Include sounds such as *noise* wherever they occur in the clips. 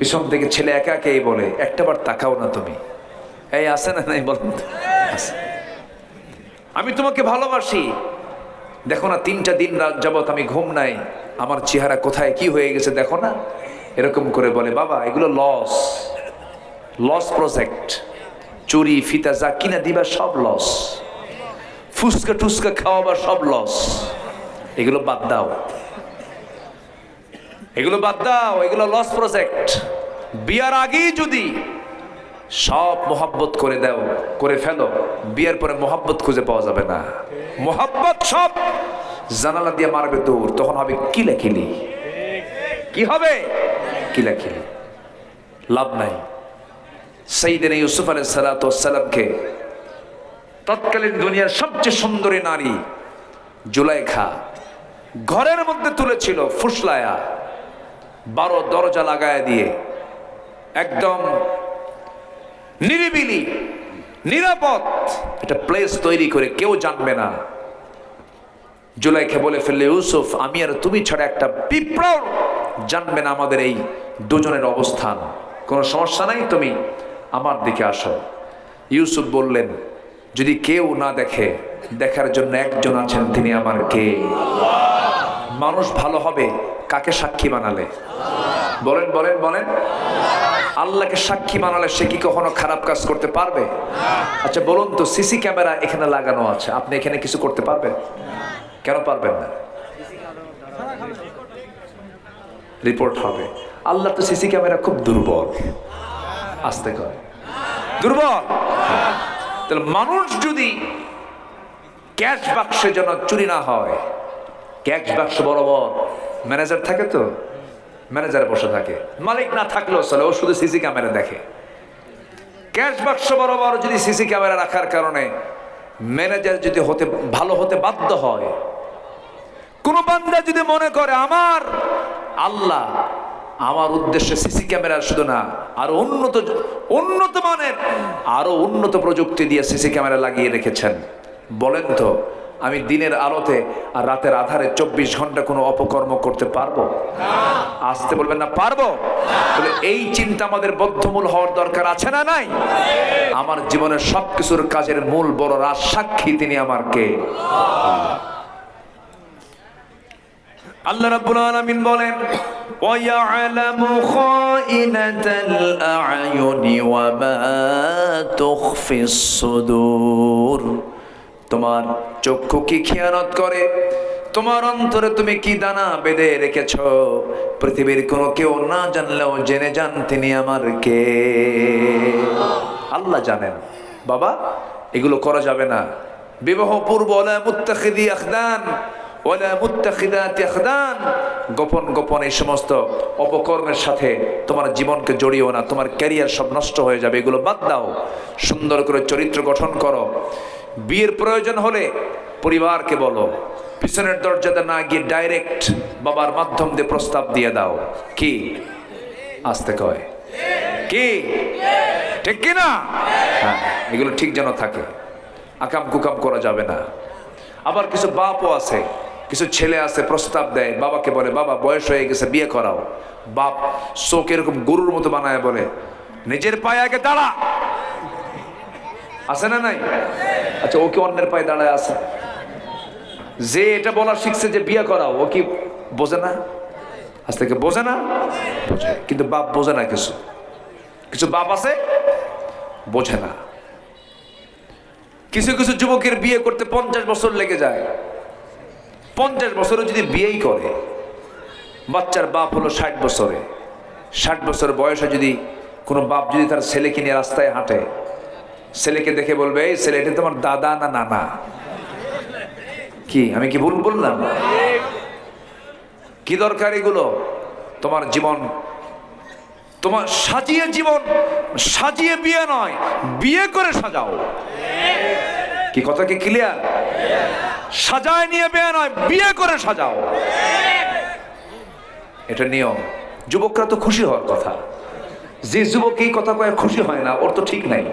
পিছন থেকে ছেলে একা একাই বলে একটাবার তাকাও না তুমি। এই আসে না নাই বলেন। আমি তোমাকে ভালোবাসি। দেখো না, তিনটা দিন রাত যাবত আমি ঘুম নাই। আমার চেহারা কোথায়, কি হয়ে গেছে দেখো না। এরকম করে বলে, বাবা, এগুলো লস লস প্রজেক্ট চুরি, ফিতা, যা কিনা দিবা সব লস ফুসকা টুসকা খাওয়াবার সব লস এগুলো বাদ দাও। এগুলো বাদ দাও, এগুলো লস প্রজেক্ট বিয়ার আগেই যদি সব মোহাব্বত করে দাও, করে ফেলো, বিয়ের পরে মোহাব্বত খুঁজে পাওয়া যাবে না। মোহাব্বত সব জানালা দিয়ে মারবে দৌড়, তখন হবে কিলাকিলি কি হবে? কিলাকিলি লাভ নাই। সেইদিন ইউসুফ আলাই সালাতামকে তৎকালীন দুনিয়ার সবচেয়ে সুন্দরী নারী জুলাইখা ঘরের মধ্যে তুলেছিল ফুসলায়া। বারো দরজা লাগায় দিয়ে একদম নিরিবিলি, নিরাপদ একটা প্লেস তৈরি করে কেউ জানবে না। জুলাইকে বলে ফেললে, ইউসুফ, আমি আর তুমি ছাড়া একটা পিঁপড়াও জানবে না আমাদের এই দুজনের অবস্থান। কোনো সমস্যা নাই তুমি আমার দিকে আসো। ইউসুফ বললেন, যদি কেউ না দেখে, দেখার জন্য একজন আছেন তিনি আমার কে? মানুষ ভালো হবে কাকে সাক্ষী বানালে? বলেন বলেন বলেন। আল্লাহকে সাক্ষী বানালে সে কি কখনো খারাপ কাজ করতে পারবে? আচ্ছা বলুন তো, সিসি ক্যামেরা এখানে লাগানো আছে। আপনি এখানে কিছু করতে পারবেন? কেন পারবেন না? রিপোর্ট হবে। আল্লাহ তো সিসি ক্যামেরা খুব দুর্বল। আসতে করে। দুর্বল? তাহলে মানুষ যদি ক্যাশ বাক্সে যেন চুরি না হয়, ক্যাশ বাক্স বরাবর ম্যানেজার থাকে তো? ম্যানেজার বসে থাকে। মালিক না থাকলেও চলে, ও শুধু সিসি ক্যামেরা দেখে। ক্যাশ বাক্স বরাবর যদি সিসি ক্যামেরা রাখার কারণে ম্যানেজার যদি হতে, ভালো হতে বাধ্য হয়, কোন বান্দা যদি মনে করে, আমার আল্লাহ আমার উদ্দেশ্যে সিসি ক্যামেরা শুধু না, আরও উন্নত উন্নত মানের, আরও উন্নত প্রযুক্তি দিয়ে সিসি ক্যামেরা লাগিয়ে রেখেছেন। বলেন তো আমি দিনের আলোতে আর রাতের আধারে চব্বিশ ঘন্টা কোনো অপকর্ম করতে পারবো আসতে বলবেন না পারবো তাহলে এই চিন্তা আমাদের বদ্ধমূল হওয়ার দরকার আছে না নাই আমার জীবনের সবকিছুর কাজের মূল বড় রাজ সাক্ষী তিনি আমার কে আল্লাহ রাব্বুল আলামিন বলেন وَيَعْلَمُ خَائِنَةَ الْأَعْيُنِ وَمَا تُخْفِي الصُّدُورُ তোমার চক্ষু কি খেয়ানত করে? তোমার অন্তরে তুমি কি দানা বেঁধে রেখেছ? পৃথিবীর কোনো কেউ না জানলেও জেনে যান তিনি আমার কে। আল্লাহ জানেন। বাবা, এগুলো করা যাবে না। বিবাহ পূর্ব আখদান। গোপন গোপন এই সমস্ত অপকর্মের সাথে তোমার জীবনকে জড়িও না। তোমার ক্যারিয়ার সব নষ্ট হয়ে যাবে। এগুলো বাদ দাও। সুন্দর করে চরিত্র গঠন করো। বিয়ের প্রয়োজন হলে পরিবারকে বলো, পিছনের দরজাতে না গিয়ে ডাইরেক্ট বাবার মাধ্যম দিয়ে প্রস্তাব দিয়ে দাও। কি? আসতে কয় কি? ঠিক কি না? হ্যাঁ এগুলো ঠিক যেন থাকে। আকাম কুকাম করা যাবে না। আবার কিছু বাপও আছে, কিছু ছেলে আছে, প্রস্তাব দেয়, বাবাকে বলে, বাবা, বয়স হয়ে গেছে, বিয়ে করাও। বাপ চোখ এরকম গরুর মতো বানায় বলে, নিজের পায়ে আগে দাঁড়া। আছে না নাই? আচ্ছা ও কি অন্যের পায়ে দাঁড়ায় আছে? যে এটা বলা শিখছে যে বিয়ে করাও, ও কি বোঝে না? আজ থেকে বোঝে না? বোঝে। কিন্তু বাপ বোঝে না কিছু। কিছু বাপ আছে, বোঝে না। কিছু কিছু যুবকের বিয়ে করতে পঞ্চাশ বছর লেগে যায়। পঞ্চাশ বছরে যদি বিয়েই করে, বাচ্চার বাপ হলো ষাট বছরে। ষাট বছর বয়সে যদি কোনো বাপ যদি তার ছেলেকে নিয়ে রাস্তায় হাঁটে ছেলেকে দেখে বলবে, এই ছেলে, এটা তোমার দাদা না নানা? কি, আমি কি ভুল বললাম? কি দরকার এগুলো? তোমার জীবন, তোমার সাজিয়ে জীবন, সাজিয়ে বিয়ে নয়, বিয়ে করে সাজাও। কি কথা কি ক্লিয়ার সাজায় নিয়ে বিয়ে নয়, বিয়ে করে সাজাও। এটা নিয়ম। যুবকরা তো খুশি হওয়ার কথা। যে যুবক এই কথা কয়ে খুশি হয় না, ওর তো ঠিক নাই।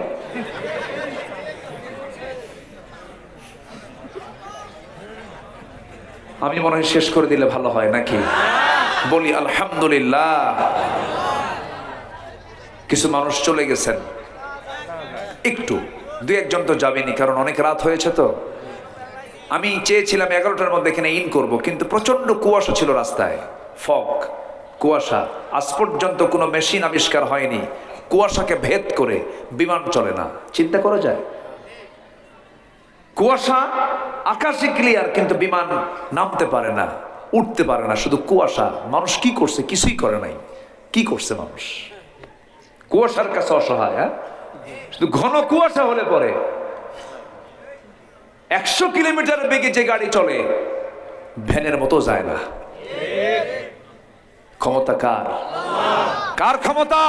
আমি মনে হয় শেষ করে দিলে ভালো হয় নাকি? বলি, আলহামদুলিল্লাহ। কিছু মানুষ চলে গেছেন। একটু, দু একজন তো যাবেনি, কারণ অনেক রাত হয়েছে তো। আমি চেয়েছিলাম এগারোটার মধ্যে এখানে ইন করব, কিন্তু প্রচণ্ড কুয়াশা ছিল রাস্তায়। ফক, কুয়াশা। আজ পর্যন্ত কোনো মেশিন আবিষ্কার হয়নি। কুয়াশাকে ভেদ করে বিমান চলে না। চিন্তা করা যায়? কুয়াশা আকাশে ক্লিয়ার কিন্তু বিমান নামতে পারে না, উঠতে পারে না। শুধু কুয়াশা। মানুষ কি করছে? কিছুই করে নাই। কি করছে মানুষ? কুয়াশার কাছে অসহায় হ্যাঁ? শুধু ঘন কুয়াশা হলে পরে। একশো কিলোমিটার বেগে যে গাড়ি চলে, ভ্যানের মতো যায় না। ক্ষমতা কার? কার ক্ষমতা?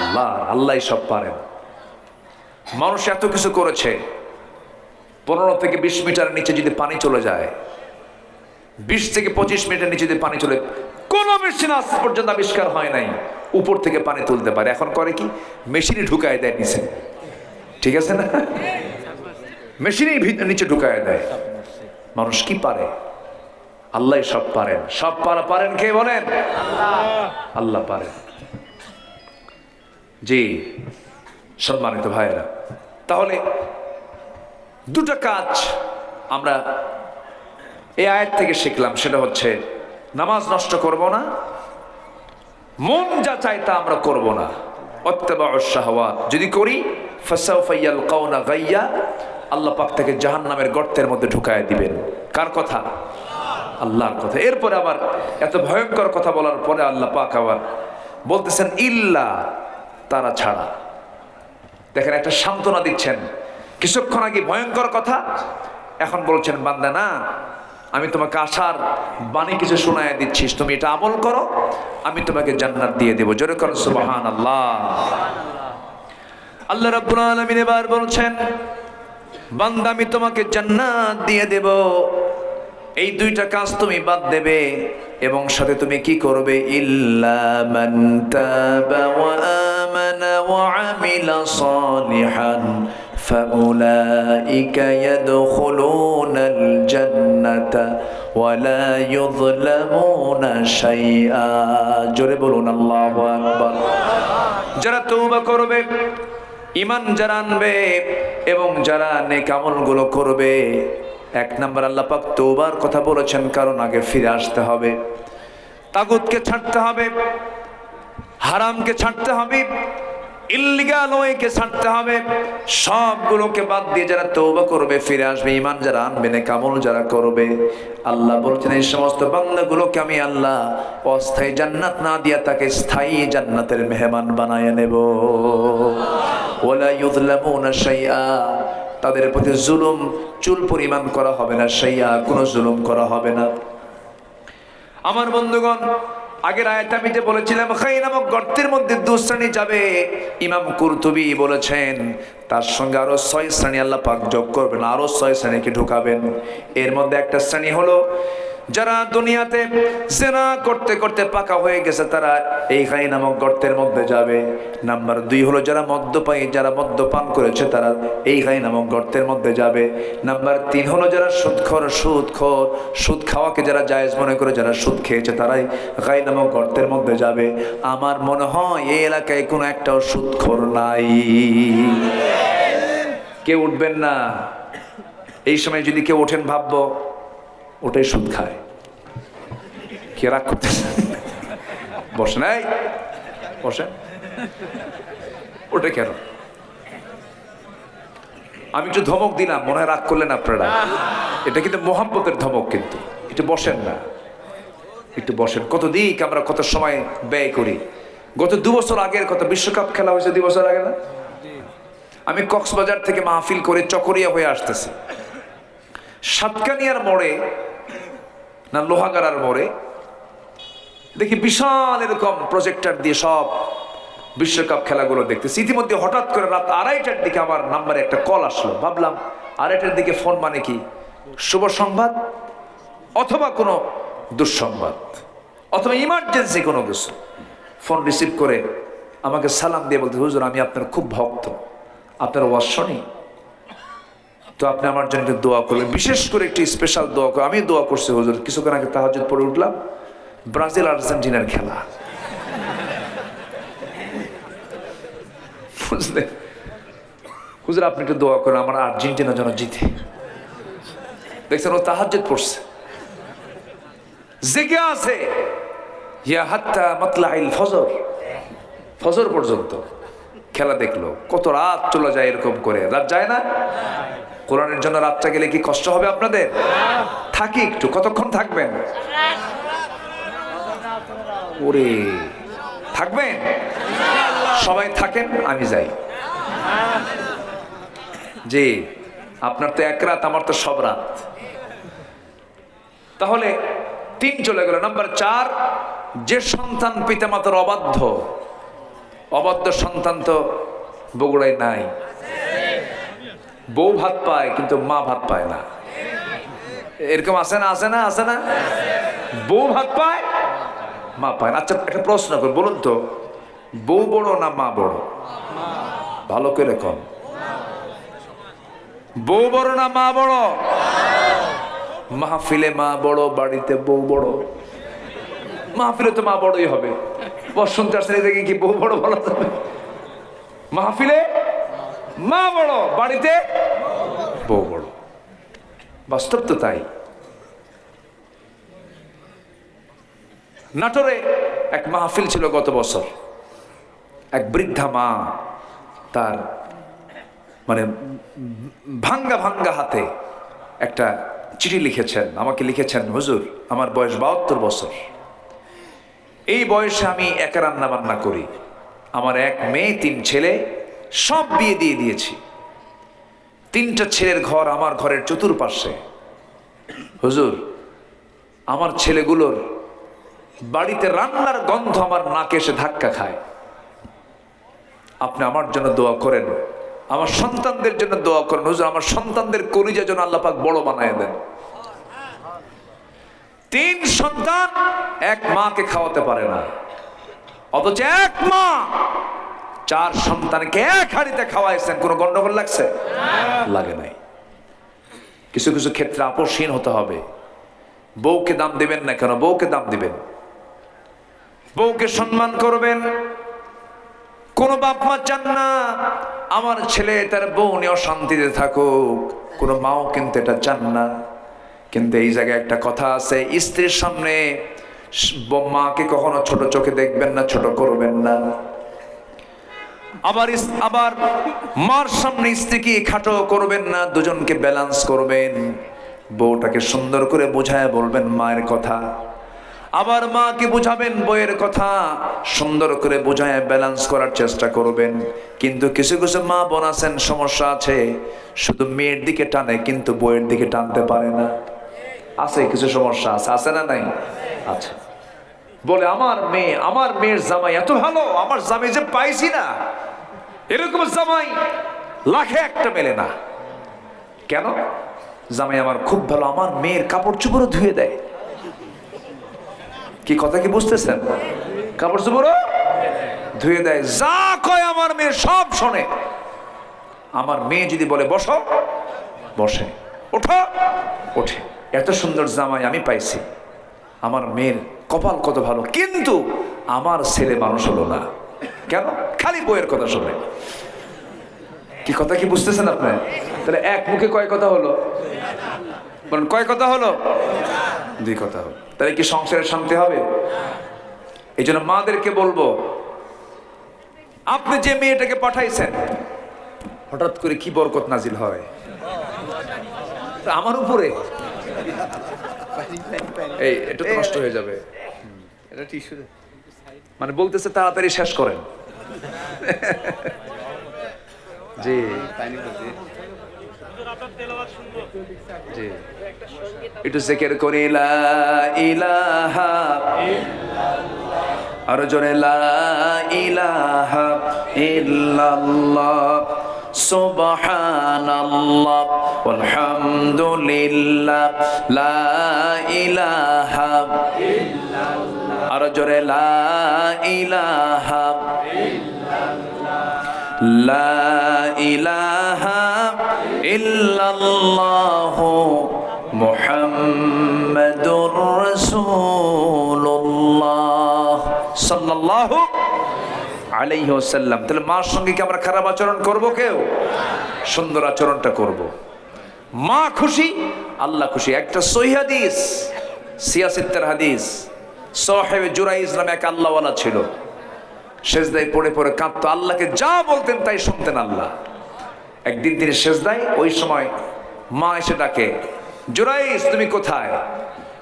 আল্লাহ আল্লাহ সব পারেন। মানুষ এত কিছু করেছে। পনেরো থেকে বিশ মিটার নিচে যদি পানি চলে যায়, বিশ থেকে পঁচিশ মিটার নিচে যদি পানি চলে, কোনো মেশিন আজ পর্যন্ত আবিষ্কার হয় নাই। উপর থেকে পানি তুলতে পারে। এখন করে কি? মেশিনে ঢুকায় দেয় নিচে। ঠিক আছে না? মেশিনেই নিচে ঢুকায় দেয়। মানুষ কি পারে? আল্লাহ সব পারেন। সব পারা পারেন কে বলেন? আল্লাহ পারেন। জি, সম্মানিত ভাইয়েরা, তাহলে দুটো কাজ আমরা এই আয়ের থেকে শিখলাম, সেটা হচ্ছে নামাজ নষ্ট করব না, মন যা চাই তা আমরা করব না। অত্যাবা শাহওয়াত, যদি করি ফাসাউ ফাইয়াল কাউনা গাইয়া, আল্লাহ পাক থেকে জাহান নামের গর্তের মধ্যে ঢুকায় দিবেন। কার কথা? আল্লাহর কথা। এরপরে আবার এত ভয়ঙ্কর কথা বলার পরে আল্লাহ পাক আবার বলতেছেন, ইল্লা, তারা ছাড়া। দেখেন একটা সান্ত্বনা দিচ্ছেন। কিছুক্ষণ আগে ভয়ঙ্কর কথা, এখন বলছেন, বান্দা, না, আমি তোমাকে আশার বাণী কিছু শোনায় দিচ্ছিস তুমি এটা আমল করো, আমি তোমাকে জান্নাত দিয়ে দেবো। জোরে করো সুবহান আল্লাহ আল্লাহ রাব্বুল আলামিন এবার বলছেন, বান্দা, আমি তোমাকে জান্নাত দিয়ে দেব। এই দুইটা কাজ তুমি বাদ দেবে এবং সাথে তুমি কি করবে? ইল্লা মান তাবা ওয়া আমানা ওয়া আমিলা সালিহান। فأولئك يدخلون الجنة ولا يظلمون شيئا জোরে বলুন আল্লাহু আকবার যারা তৌবা করবে ইমান যারা আনবে এবং যারা নেক আমলগুলো করবে এক নাম্বার আল্লাহ পাক তৌবার কথা বলেছেন কারণ আগে ফিরে আসতে হবে তাগুতকে ছাড়তে হবে হারামকে ছাড়তে হবে ইল্লিগাল ওয়েকে ছাড়তে হবে। সবগুলোকে বাদ দিয়ে যারা তৌবা করবে, ফিরে আসবে। ইমান যারা আনবে না কামল যারা করবে। আল্লাহ বলছেন, এই সমস্ত বান্দাগুলোকে আমি আল্লাহ অস্থায়ী জান্নাত না দিয়া তাকে স্থায়ী জান্নাতের মেহমান বানায় নেব। ওলা ইউযলামুনা শাইআ। তাদের প্রতি জুলুম, চুল পরিমাণ করা হবে না, শাইআ, কোনো জুলুম করা হবে না। আমার বন্ধুগণ আগের আয়াতে আমি যে বলেছিলাম, খাই নামক গর্তের মধ্যে দু শ্রেণি যাবে। ইমাম কুরতুবি বলেছেন, তার সঙ্গে আরও ছয় শ্রেণি আল্লাহ পাক যোগ করবেন, আরও ছয় শ্রেণীকে ঢুকাবেন। এর মধ্যে একটা শ্রেণি হলো যারা দুনিয়াতে জেনা করতে করতে পাকা হয়ে গেছে, তারা এই খাই নামক গর্তের মধ্যে যাবে। নাম্বার দুই হলো যারা মদ্যপায়ী, যারা মদ্যপান করেছে, তারা এই খাই নামক গর্তের মধ্যে যাবে। নাম্বার তিন হলো যারা সুদখর সুদখর, সুদ খাওয়াকে যারা জায়েজ মনে করে, যারা সুদ খেয়েছে, তারাই গাই নামক গর্তের মধ্যে যাবে। আমার মনে হয় এই এলাকায় কোনো একটাও সুদখোর নাই। কেউ উঠবেন না। এই সময় যদি কেউ ওঠেন ভাববো ওটাই সুদ খায়। কে রাগ করতেছে? বসে নাই বসেন। ওটা কেন? আমি একটু ধমক দিলাম, মনে হয় রাগ করলেন আপনারা। এটা কিন্তু মোহাম্মতের ধমক কিন্তু। একটু বসেন না। একটু বসেন। কত দিক আমরা কত সময় ব্যয় করি। গত দু বছর আগের কত বিশ্বকাপ খেলা হয়েছে দু বছর আগে না? আমি কক্সবাজার থেকে মাহফিল করে চকরিয়া হয়ে আসতেছি। সাতকানিয়ার মোড়ে না লোহাগাড়ার মোড়ে? দেখি বিশাল এরকম প্রজেক্টার দিয়ে সব বিশ্বকাপ খেলাগুলো দেখতেছি। ইতিমধ্যে হঠাৎ করে রাত আড়াইটার দিকে আমার নাম্বারে একটা কল আসলো। ভাবলাম, আড়াইটার দিকে ফোন মানে কি? শুভ সংবাদ অথবা কোনো দুঃসংবাদ? অথবা ইমার্জেন্সি কোনো কিছু? ফোন রিসিভ করে আমাকে সালাম দিয়ে বলতে, হুজুর, আমি আপনার খুব ভক্ত। আপনার ওয়াজ শুনি? তো আপনি আমার জন্য একটু দোয়া করলেন। বিশেষ করে একটি স্পেশাল দোয়া করে আমি দোয়া করছি হুজুর। কিছুক্ষণ আগে তাহাজুদ পড়ে উঠলাম। ব্রাজিল আর্জেন্টিনার খেলা। বুঝলে হুজুর, আপনি একটু দোয়া করেন, আমার আর্জেন্টিনা যেন জিতে। দেখছেন, ও তাহাজ্জুদ পড়ছে। জেগে আছে। ইয়া হাত্তা মাতলাইল ফজর। ফজর পর্যন্ত খেলা দেখল। কত রাত চলে যায় এরকম করে। রাত যায় না? কোরআনের জন্য রাতটা গেলে কি কষ্ট হবে আপনাদের? থাকি একটু, কতক্ষণ থাকবেন? ওরে, থাকবেন? সবাই থাকেন, আমি যাই। জি, আপনার তো এক রাত, আমার তো সব রাত। তাহলে তিন চলে গেল। নাম্বার চার, যে সন্তান পিতামাতার অবাধ্য অবাধ্য সন্তান তো বগুড়ায় নাই। বউ ভাত পায়, কিন্তু মা ভাত পায় না। এরকম আছে না আছে না আছে না? বউ ভাত পায়, মা পায় না। আচ্ছা একটা প্রশ্ন কর বলুন তো, বউ বড় না মা বড়? ভালো করে কম বউ বড় না মা বড়? মাহফিলে মা বড়, বাড়িতে বউ বড়। মাহফিলে তো মা বড়ই হবে। বসন্ত আসলে দেখে কি বউ বড় বলা যাবে। মাহফিলে মা বড় বাড়িতে বউ বড় বাস্তব তো তাই নাটোরে এক মাহফিল ছিল গত বছর এক বৃদ্ধা মা তার মানে ভাঙ্গা ভাঙ্গা হাতে একটা চিঠি লিখেছেন আমাকে লিখেছেন হুজুর আমার বয়স বাহাত্তর বছর এই বয়সে আমি একা রান্না বান্না করি আমার এক মেয়ে তিন ছেলে সব বিয়ে দিয়ে দিয়েছি। তিনটা ছেলের ঘর আমার ঘরের চতুর্পাশে। হুজুর, আমার ছেলেগুলোর বাড়িতে রান্নার গন্ধ আমার নাকে এসে ধাক্কা খায়। আপনি আমার জন্য দোয়া করেন, আমার সন্তানদের জন্য দোয়া করেন। হুজুর, আমার সন্তানদের কলিজা যেন আল্লাহ পাক বড় বানায় দেন। তিন সন্তান এক মাকে খাওয়াতে পারে না। অথচ এক মা চার সন্তানকে এক হাড়িতে খাওয়াইছেন। কোনো গন্ডগোল লাগছে? লাগে নাই। কিছু কিছু ক্ষেত্রে আপসহীন হতে হবে। বউকে দাম দিবেন না কেন? বউকে দাম দিবেন। বউকে সম্মান করবেন। কোন বাপ মা চান না আমার ছেলে তার বউ নিয়ে অশান্তিতে থাকুক। কোনো মাও কিন্তু এটা চান না। কিন্তু এই জায়গায় একটা কথা আছে স্ত্রীর সামনে মাকে কখনো ছোট চোখে দেখবেন না ছোট করবেন না। আবার আবার মার সামনে স্ত্রীকে খাটো করবেন না, দুজনকে ব্যালেন্স করবেন। বউটাকে সুন্দর করে বোঝায় বলবেন মায়ের কথা। আবার মাকে বুঝাবেন বইয়ের কথা, সুন্দর করে বোঝায় ব্যালেন্স করার চেষ্টা করবেন। কিন্তু কিছু কিছু মা বোন আছেন, সমস্যা আছে। শুধু মেয়ের দিকে টানে, কিন্তু বইয়ের দিকে টানতে পারে না। আছে কিছু সমস্যা আছে আছে না নাই? আচ্ছা। বলে, আমার মেয়ে, আমার মেয়ের জামাই এত ভালো, আমার জামাই যে পাইছি না। এরকম জামাই লাখে একটা মেলে না। কেন? জামাই আমার খুব ভালো, আমার মেয়ের কাপড় চোপড়ও ধুয়ে দেয়। কি কথা কি বুঝতেছেন? কাপড় চোপড়ও ধুয়ে দেয়। যা কয় আমার মেয়ে সব শোনে। আমার মেয়ে যদি বলে, বসো। বসে। ওঠো। ওঠে। এত সুন্দর জামাই আমি পাইছি। আমার মেয়ের কপাল কত ভালো। কিন্তু আমার ছেলে মানুষ হলো না। কেন? খালি বইয়ের কথা শোনে। কি কথা কি বুঝতেছেন আপনার তাহলে এক মুখে কয় কথা হলো? বলেন, কয় কথা হলো? দুই কথা হলো। তাহলে কি সংসারে শান্তি হবে? এই জন্য মাদেরকে বলব, আপনি যে মেয়েটাকে পাঠাইছেন, হঠাৎ করে কি বরকত নাজিল হয়? আমার উপরে। এই, এটা তো নষ্ট হয়ে যাবে। এটা টিস্যু মানে বলতেছে তাড়াতাড়ি শেষ করেন। *laughs* জি। জি। একটু জিকির করি লা ইলাহা আরও জোরে লা ইলাহা ইল্লাল্লাহ। সুবহানাল্লাহ। আলহামদুলিল্লাহ লা ইলাহা জোরে, লা ইলাহা লা ইলাহা ইল্লাল্লাহ মুহাম্মাদুর রাসূলুল্লাহ সাল্লাল্লাহু আলাইহি ওয়াসাল্লাম। তাহলে মার সঙ্গে কি আমরা খারাপ আচরণ করব কেউ? সুন্দর আচরণটা করব। মা খুশি, আল্লাহ খুশি। একটা সহি হাদিস, সিয়াসিত্তার হাদিস। সাহেব জুরাইজ নামে এক আল্লাহওয়ালা ছিল। সেজদায় পড়ে পড়ে কাঁদতো, আল্লাহকে যা বলতেন তাই শুনতেন আল্লাহ। একদিন তিনি সেজদায়, ওই সময় মা এসে ডাকে জুরাইজ তুমি কোথায়?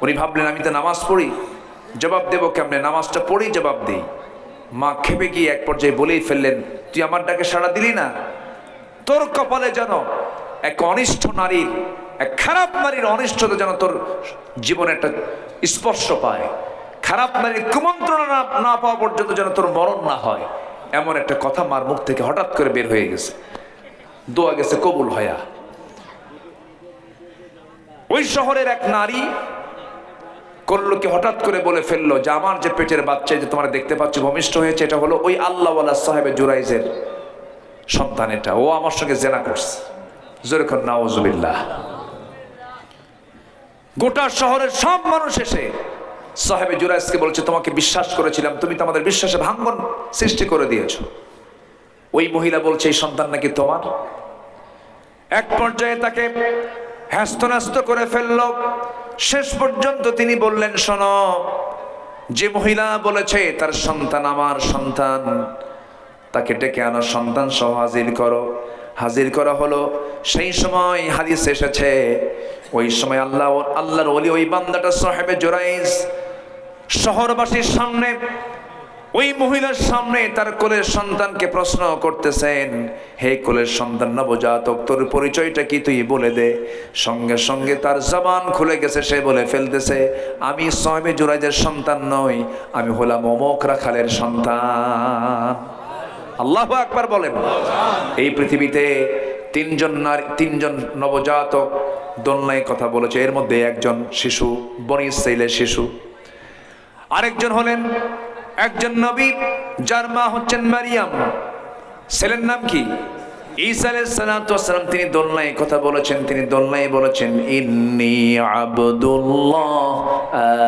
উনি ভাবলেন, আমি তো নামাজ পড়ি। জবাব দেবো কেমনে? নামাজটা পড়ি, জবাব দিই। মা খেপে গিয়ে এক পর্যায়ে বলেই ফেললেন, তুই আমার ডাকে সাড়া দিলি না? তোর কপালে যেন এক অনিষ্ঠ নারীর, এক খারাপ নারীর অনিষ্টতা যেন তোর জীবনে একটা স্পর্শ পায়। খারাপ নারীর কুমন্ত্রণা না পাওয়া পর্যন্ত যেন তোর মরণ না হয়। এমন একটা কথা মার মুখ থেকে হঠাৎ করে বের হয়ে গেছে। দোয়া গেছে, কবুল হয়া। ওই শহরের এক নারী করল কি হঠাৎ করে বলে ফেলল, যে আমার যে পেটের বাচ্চা যে তোমরা দেখতে পাচ্ছ, ভূমিষ্ঠ হয়েছে, এটা হলো ওই আল্লাহওয়ালা সাহেবের জুরাইজের সন্তান এটা। ও আমার সঙ্গে জেনা করছে। জোরেখন নাওজুবিল্লাহ গোটা শহরের সব মানুষ এসে সাহেবে জুরাইজকে বলছে, তোমাকে বিশ্বাস করেছিলাম, তুমি তো আমাদের বিশ্বাসে ভাঙ্গন সৃষ্টি করে দিয়েছ। ওই মহিলা বলছে, এই সন্তান নাকি তোমার? এক পর্যায়ে তাকে হ্যাস্ত করে ফেলল। শেষ পর্যন্ত তিনি বললেন, শোনো, যে মহিলা বলেছে, তার সন্তান আমার সন্তান, তাকে ডেকে আনো, সন্তান সহ হাজির করো। হাজির করা হলো। সেই সময় হাদিস এসেছে, ওই সময় আল্লাহ, আল্লাহর ওলি ওই বান্দাটা সাহেবে জোরাইজ শহরবাসীর সামনে, ওই মহিলার সামনে তার কোলের সন্তানকে প্রশ্ন করতেছেন, হে কোলের সন্তান, নবজাতক, তোর পরিচয়টা কি তুই বলে দে। সঙ্গে সঙ্গে তার জবান খুলে গেছে, সে বলে ফেলতেছে, আমি সাহেবে জোরাইজের সন্তান নই, আমি হলাম অমক রাখালের সন্তান। আল্লাহ আকবার বলেন। এই পৃথিবীতে তিনজন নারী, তিনজন নবজাতক দোলনায় কথা বলেছে। এর মধ্যে একজন শিশু, বনি ইসরাইলের শিশু। আরেকজন হলেন একজন নবী, যার মা হচ্ছেন মারিয়াম। ছেলের নাম কি? ঈসা আলাইহিস সালাতু তিনি দোলনায় কথা বলেছেন, তিনি দোলনায় বলেছেন, ইন্নি আবদুল্লাহ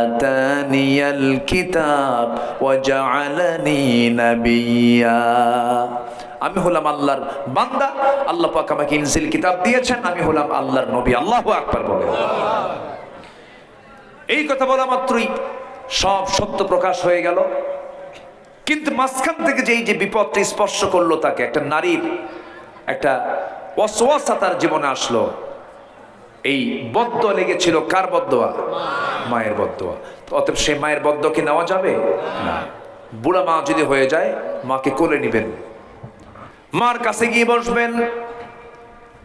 আতানিয়াল কিতাব ওয়া জাআলানি নাবিয়্যা আমি হলাম আল্লাহর বান্দা, আল্লাহ পাক আমাকে ইনজিল কিতাব দিয়েছেন, আমি হলাম আল্লাহর নবী, আল্লাহু আকবার বলে এই কথা বলা মাত্রই সব সত্য প্রকাশ হয়ে গেল। কিন্তু মাঝখান থেকে যে এই যে বিপদটা স্পর্শ করল তাকে, একটা নারীর একটা অসোয়াসা তার জীবনে আসলো। এই বদ্ধ লেগেছিল কার বদ্ধয়া মায়ের বদ্ধয়া অতএব সেই মায়ের বদ্ধ কি নেওয়া যাবে? না। বুড়া মা যদি হয়ে যায়, মাকে কোলে নিবেন। মার কাছে গিয়ে বসবেন।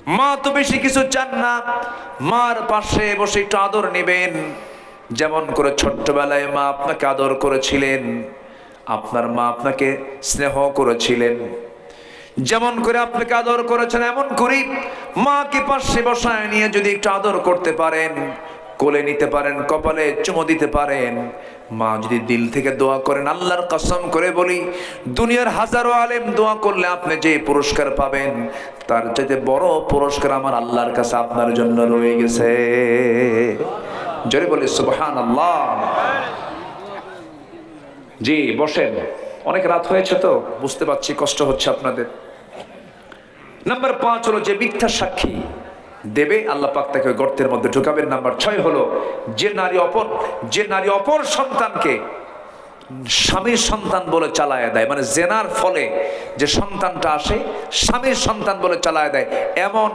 মা তো বেশি কিছু চান না। মার পাশে বসে একটু আদর নেবেন। যেমন করে ছোট্টবেলায় মা আপনাকে আদর করেছিলেন। আপনার মা আপনাকে স্নেহ করেছিলেন। যেমন করে আপনাকে আদর করেছেন, এমন করি মাকে পাশে বসায় নিয়ে যদি একটু আদর করতে পারেন, কোলে নিতে পারেন, কপালে চুমো দিতে পারেন, মা যদি দিল থেকে দোয়া করেন, আল্লাহর কসম করে বলি, দুনিয়ার হাজারো আলেম দোয়া করলে আপনি যে পুরস্কার পাবেন, তার চাইতে বড় পুরস্কার আমার আল্লাহর কাছে আপনার জন্য রয়ে গেছে। জোরে বলি সুবহান আল্লাহ জি, বসেন। অনেক রাত হয়েছে তো, বুঝতে পারছি কষ্ট হচ্ছে আপনাদের। নাম্বার পাঁচ হলো যে মিথ্যা সাক্ষী দেবে, আল্লাহ পাক তাকে গর্তের মধ্যে ঢুকাবেন। নাম্বার ছয় হলো যে নারী অপর, যে নারী অপর সন্তানকে স্বামীর সন্তান বলে চালায় দেয় মানে জেনার ফলে যে সন্তানটা আসে, স্বামীর সন্তান বলে চালায় দেয়। এমন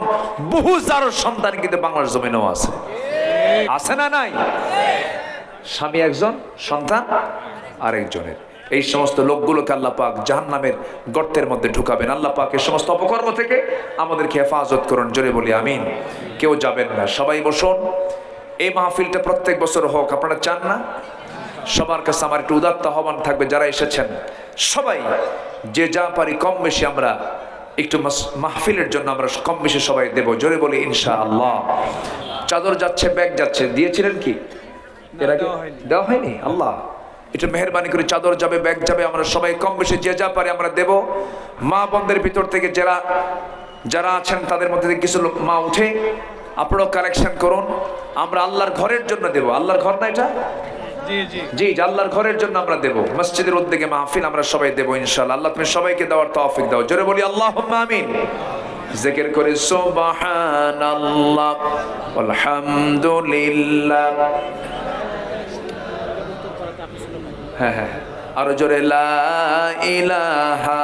বহু যারো সন্তান কিন্তু বাংলার জমিনেও আছে। আছে না নাই? স্বামী একজন, সন্তান আরেকজনের। এই সমস্ত লোকগুলোকে আল্লাহ পাক জাহান নামের গর্তের মধ্যে ঢুকাবেন। আল্লাহ পাক এই সমস্ত অপকর্ম থেকে আমাদেরকে হেফাজত করুন। জোরে বলি আমিন। কেউ যাবেন না। সবাই বসুন। এই মাহফিলটা প্রত্যেক বছর হোক আপনারা চান না? সবার কাছে আমার একটু উদাত্ত আহ্বান থাকবে যারা এসেছেন। সবাই যে যা পারি কম বেশি আমরা একটু মাহফিলের জন্য আমরা কম বেশি সবাই দেব। জোরে বলি ইনশা আল্লাহ চাদর যাচ্ছে ব্যাগ যাচ্ছে। দিয়েছিলেন কি? এর আগে? দেওয়া হয়নি? আল্লাহ। এটা মেহরবানি করে চাদর যাবে ব্যাগ যাবে আমরা সবাই কম বেশি যে যা পারে আমরা দেব। মা বন্ধের ভিতর থেকে যারা যারা আছেন তাদের মধ্যে থেকে কিছু লোক মা উঠে আপনারাও কালেকশন করুন। আমরা আল্লাহর ঘরের জন্য দেব। আল্লাহর ঘর না এটা? জি আল্লাহর ঘরের জন্য আমরা দেব। মসজিদের উদ্যোগে মাহফিল আমরা সবাই দেব ইনশাল আল্লাহ তুমি সবাইকে দেওয়ার তৌফিক দাও। জোরে বলি আল্লাহুম্মা আমিন। জিকির করে সুবহানাল্লাহ আলহামদুলিল্লাহ হ্যাঁ, হ্যাঁ হ্যাঁ আরও জোরে লা ইলাহা